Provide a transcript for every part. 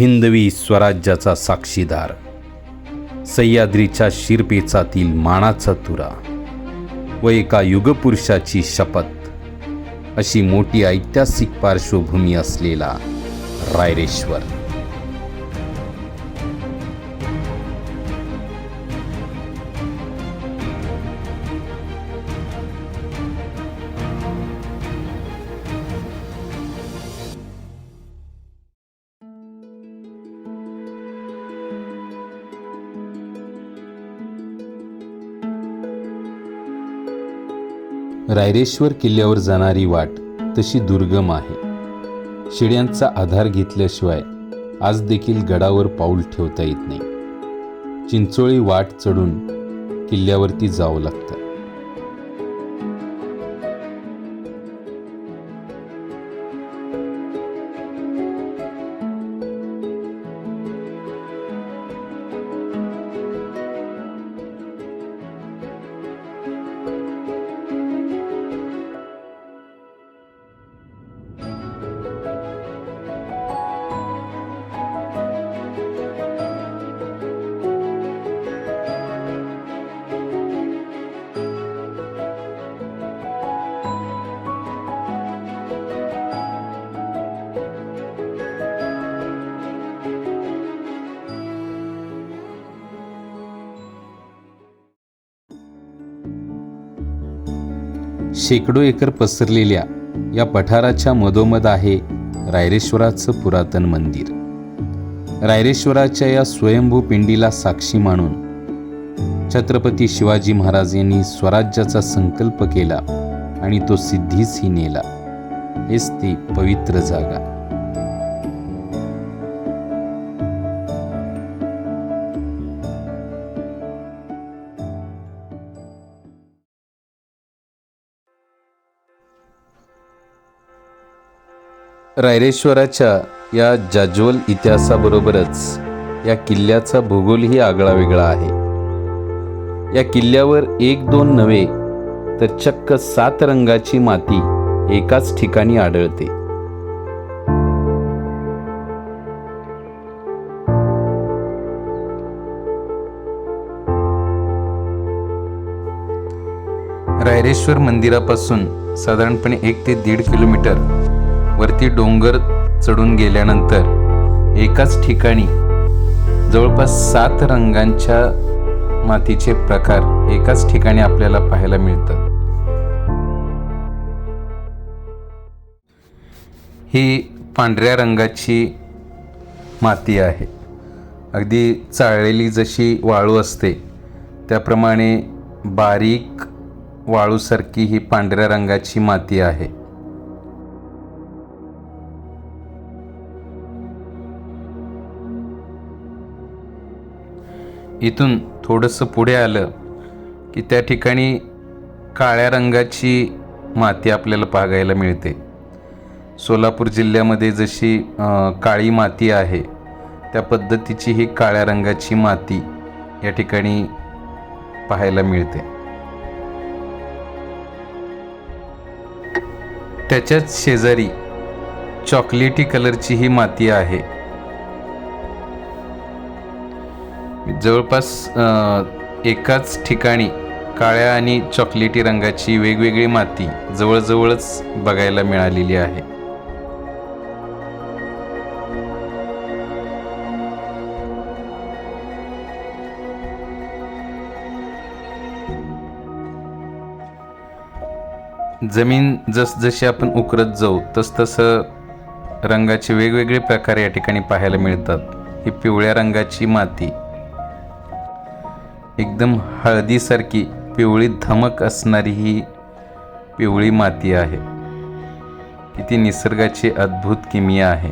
हिंदवी स्वराज्याचा साक्षीदार. सह्याद्रीच्या शिरपेचातील मानाचा तुरा. व एका युगपुरुषाची शपथ. अशी मोठी ऐतिहासिक पार्श्वभूमी असलेला रायरेश्वर. रायरेश्वर किल्ल्यावर जाणारी वाट तशी दुर्गम आहे. शिड्यांचा आधार घेतल्याशिवाय आज देखील गडावर पाऊल ठेवता येत नाही. चिंचोळी वाट चढून किल्ल्यावरती जावं लागतं. शेकडो एकर पसरलेल्या या पठाराच्या मधोमध आहे रायरेश्वराचं पुरातन मंदिर. रायरेश्वराच्या या स्वयंभू पिंडीला साक्षी मानून छत्रपती शिवाजी महाराज यांनी स्वराज्याचा संकल्प केला आणि तो सिद्धीसही नेला. हेच ती पवित्र जागा. रायरेश्वराच्या या जाज्वल इतिहासाबरोबरच या किल्ल्याचा भूगोलही आगळा वेगळा आहे. या किल्ल्यावर एक दोन नव्हे तर चक्क सात रंगाची माती एकाच ठिकाणी आढळते. रायरेश्वर मंदिरापासून साधारणपणे एक ते दीड किलोमीटर वरती डोंगर चढून गेल्यानंतर एकाच ठिकाणी जवळपास सात रंगांच्या मातीचे प्रकार एकाच ठिकाणी आपल्याला पाहायला मिळतात. ही पांढऱ्या रंगाची माती आहे. अगदी चाळलेली जशी वाळू असते त्याप्रमाणे बारीक वाळूसारखी ही पांढऱ्या रंगाची माती आहे. इथून थोडंसं पुढे आलं की त्या ठिकाणी काळ्या रंगाची माती आपल्याला पाहायला मिळते. सोलापूर जिल्ह्यामध्ये जशी काळी माती आहे त्या पद्धतीची ही काळ्या रंगाची माती या ठिकाणी पाहायला मिळते. त्याच्याच शेजारी चॉकलेटी कलरची ही माती आहे. जवळपास एकाच ठिकाणी काळ्या आणि चॉकलेटी रंगाची वेगवेगळी माती जवळजवळच बघायला मिळालेली आहे. जमीन जसजशी आपण उकरत जाऊ तसतसं रंगाचे वेगवेगळे प्रकार या ठिकाणी पाहायला मिळतात. ही पिवळ्या रंगाची माती एकदम हळदीसारखी पिवळी धमक असणारी ही पिवळी माती आहे. किती निसर्गाची अद्भुत किमिया आहे.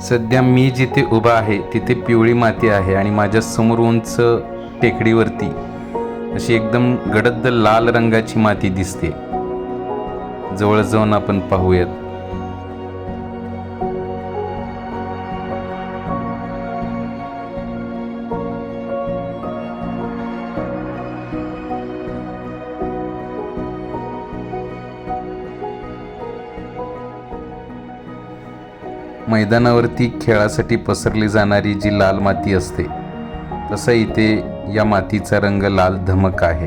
सध्या मी जिथे उभा आहे तिथे पिवळी माती आहे आणि माझ्यासमोर उंच टेकडीवरती. अशी एकदम गडद लाल रंगाची माती दिसते. जवळ जाऊन आपण पाहूयात. मैदानावरती खेळासाठी पसरली जाणारी जी लाल माती असते तसं इथे या मातीचा रंग लाल धमक आहे.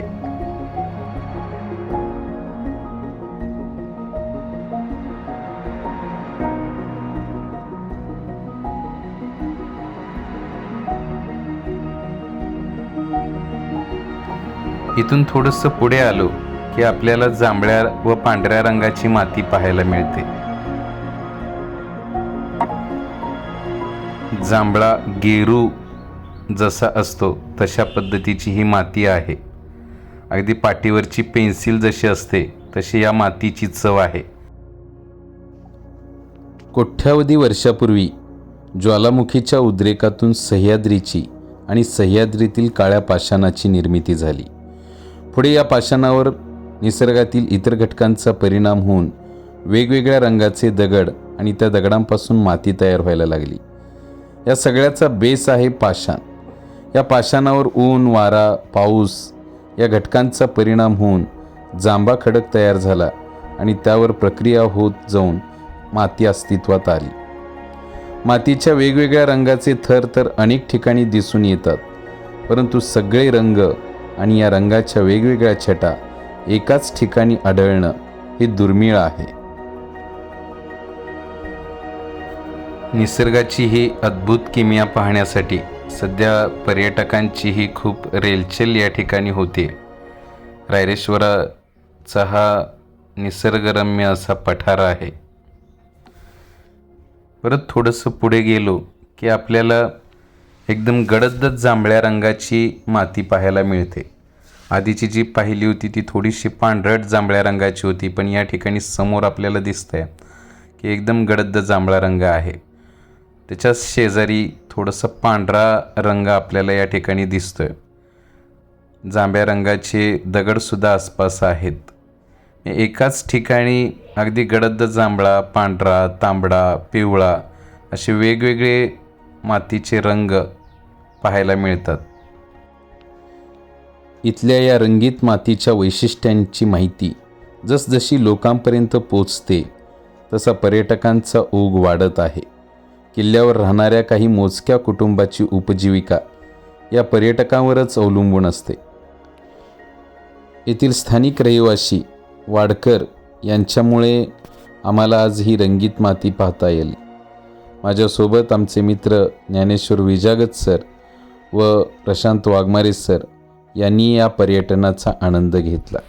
इथून थोडंसं पुढे आलो की आपल्याला जांभळ्या व पांढऱ्या रंगाची माती पाहायला मिळते. जांभळा गेरू जसा असतो तशा पद्धतीची ही माती आहे. अगदी पाठीवरची पेन्सिल जशी असते तशी या मातीची चव आहे. कोट्यावधी वर्षापूर्वी ज्वालामुखीच्या उद्रेकातून सह्याद्रीची आणि सह्याद्रीतील काळ्या पाषाणाची निर्मिती झाली. पुढे या पाषाणावर निसर्गातील इतर घटकांचा परिणाम होऊन वेगवेगळ्या रंगाचे दगड आणि त्या दगडांपासून माती तयार व्हायला लागली. या सगळ्याचा बेस आहे पाषाण. या पाषाणावर ऊन वारा पाऊस या घटकांचा परिणाम होऊन जांभा खडक तयार झाला आणि त्यावर प्रक्रिया होत जाऊन माती अस्तित्वात आली. मातीच्या वेगवेगळ्या रंगाचे थर तर अनेक ठिकाणी दिसून येतात परंतु सगळे रंग आणि या रंगाच्या वेगवेगळ्या छटा एकाच ठिकाणी आढळणं हे दुर्मिळ आहे. निसर्गाची ही अद्भुत किमया पाहण्यासाठी सध्या पर्यटकांचीही खूप रेलचेल या ठिकाणी होते. रायरेश्वराचा हा निसर्गरम्य असा पठार आहे. परत थोडंसं पुढे गेलो की आपल्याला एकदम गडद जांभळ्या रंगाची माती पाहायला मिळते. आधीची जी पाहिली होती ती थोडीशी पांढरट जांभळ्या रंगाची होती पण या ठिकाणी समोर आपल्याला दिसतंय की एकदम गडद जांभळा रंग आहे. त्याच्या शेजारी थोडंसं पांढरा रंग आपल्याला या ठिकाणी दिसतोय. जांभ्या रंगाचे दगडसुद्धा आसपास आहेत. एकाच ठिकाणी अगदी गडद जांभळा पांढरा तांबडा पिवळा असे वेगवेगळे मातीचे रंग पाहायला मिळतात. इथल्या या रंगीत मातीच्या वैशिष्ट्यांची माहिती जसजशी लोकांपर्यंत पोचते तसा पर्यटकांचा ओघ वाढत आहे. किल्ल्यावर राहणाऱ्या काही मोजक्या कुटुंबाची उपजीविका या पर्यटकांवरच अवलंबून असते. येथील स्थानिक रहिवासी वाडकर यांच्यामुळे आम्हाला आज ही रंगीत माती पाहता येईल. माझ्यासोबत आमचे मित्र ज्ञानेश्वर विजागत सर व प्रशांत वाघमारे सर यांनी या पर्यटनाचा आनंद घेतला.